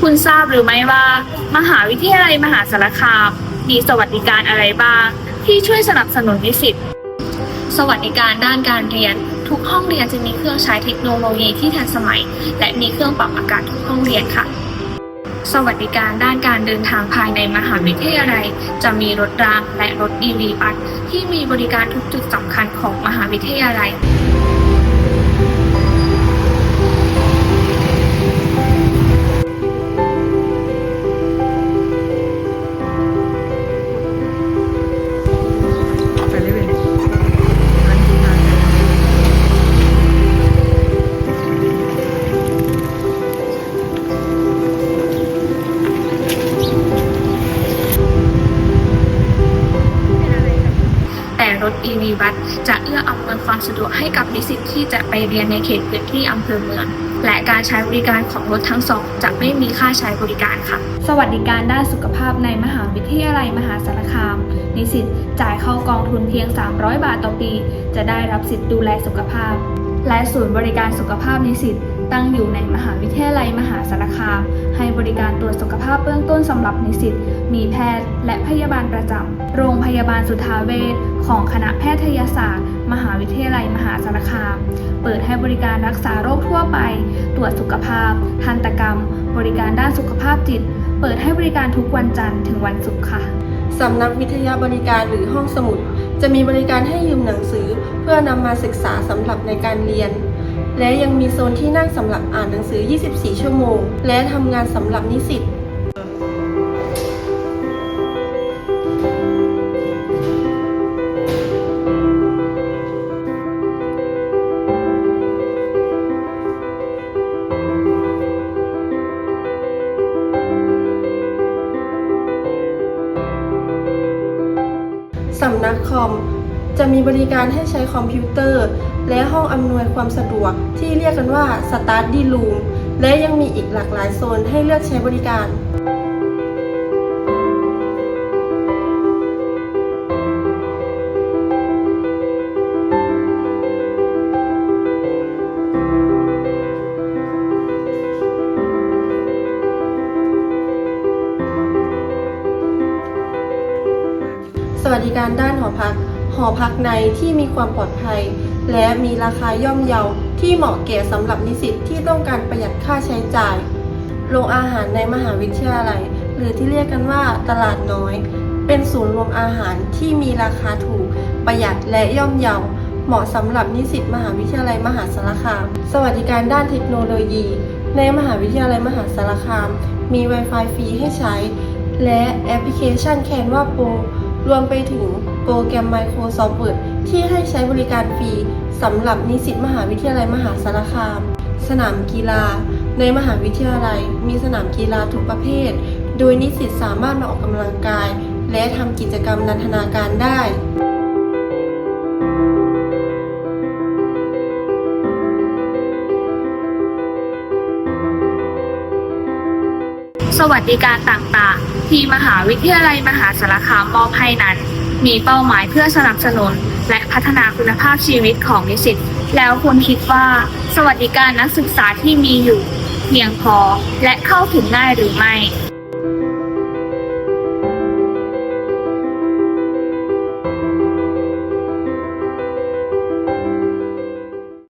คุณทราบหรือไม่ว่า มหาวิทยาลัยมหาสารคาม มีสวัสดิการอะไรบ้าง ที่ช่วยสนับสนุนนิสิตสวัสดิการด้านการเรียน ทุกห้องเรียนจะมีเครื่องใช้เทคโนโลยีที่ทันสมัย และมีเครื่องปรับอากาศทุกห้องเรียนค่ะ สวัสดิการด้านการเดินทางภายในมหาวิทยาลัย จะมีรถรางและรถ EV บัสที่มีบริการทุกจุดสำคัญของมหาวิทยาลัย รถ EV บัสจะเอื้ออำนวยความสะดวกให้กับนิสิตที่จะไปเรียนในเขตพื้นที่อำเภอเมือง และการใช้บริการของรถทั้งสองจะไม่มีค่าใช้บริการค่ะ สวัสดิการด้านสุขภาพในมหาวิทยาลัยมหาสารคาม นิสิตจ่ายเข้ากองทุนเพียง 300 บาทต่อปี จะได้รับสิทธิ์ดูแลสุขภาพ และศูนย์บริการสุขภาพนิสิต ตั้งอยู่ในมหาวิทยาลัยมหาสารคาม ให้บริการตรวจสุขภาพเบื้องต้นสำหรับนิสิต มีแพทย์และพยาบาลประจำ โรงพยาบาลสุทาเวชของคณะแพทยศาสตร์ มหาวิทยาลัยมหาสารคาม เปิดให้บริการรักษาโรคทั่วไป ตรวจสุขภาพ ทันตกรรม บริการด้านสุขภาพจิต เปิดให้บริการทุกวันจันทร์ถึงวันศุกร์ค่ะสำนักวิทยาบริการหรือห้องสมุด จะมีบริการให้ยืมหนังสือ เพื่อนำมาศึกษาสำหรับในการเรียน และยังมีโซนที่นั่งสำหรับอ่านหนังสือ 24 ชั่วโมง และทำงานสำหรับนิสิตสำนักคอม จะมีบริการให้ใช้คอมพิวเตอร์ และห้องอำนวยความสะดวกที่เรียกกันว่า Study Room และยังมีอีกหลากหลายโซนให้เลือกใช้บริการสวัสดิการด้านหอพัก หอพักในที่มีความปลอดภัย และมีราคาย่อมเยาที่เหมาะแก่สำหรับนิสิตที่ต้องการประหยัดค่าใช้จ่าย โรงอาหารในมหาวิทยาลัย หรือที่เรียกกันว่าตลาดน้อย เป็นศูนย์รวมอาหารที่มีราคาถูก ประหยัดและย่อมเยาเหมาะสำหรับนิสิตมหาวิทยาลัยมหาสารคาม สวัสดิการด้านเทคโนโลยี ในมหาวิทยาลัยมหาสารคาม มี Wi-Fi ฟรีให้ใช้ และแอปพลิเคชันแคนวาโปรรวมไปถึง โปรแกรม Microsoft Word ที่ให้ใช้บริการฟรีสำหรับนิสิตมหาวิทยาลัยมหาสารคาม สนามกีฬา ในมหาวิทยาลัย มีสนามกีฬาทุกประเภท โดยนิสิตสามารถมาออกกำลังกาย และทำกิจกรรมนันทนาการได้สวัสดิการต่างๆ ที่มหาวิทยาลัยมหาสารคามมอบให้นั้น มีเป้าหมายเพื่อสนับสนุน และพัฒนาคุณภาพชีวิตของนิสิต แล้วควรคิดว่าสวัสดิการนักศึกษาที่มีอยู่ เพียงพอและเข้าถึงง่ายหรือไม่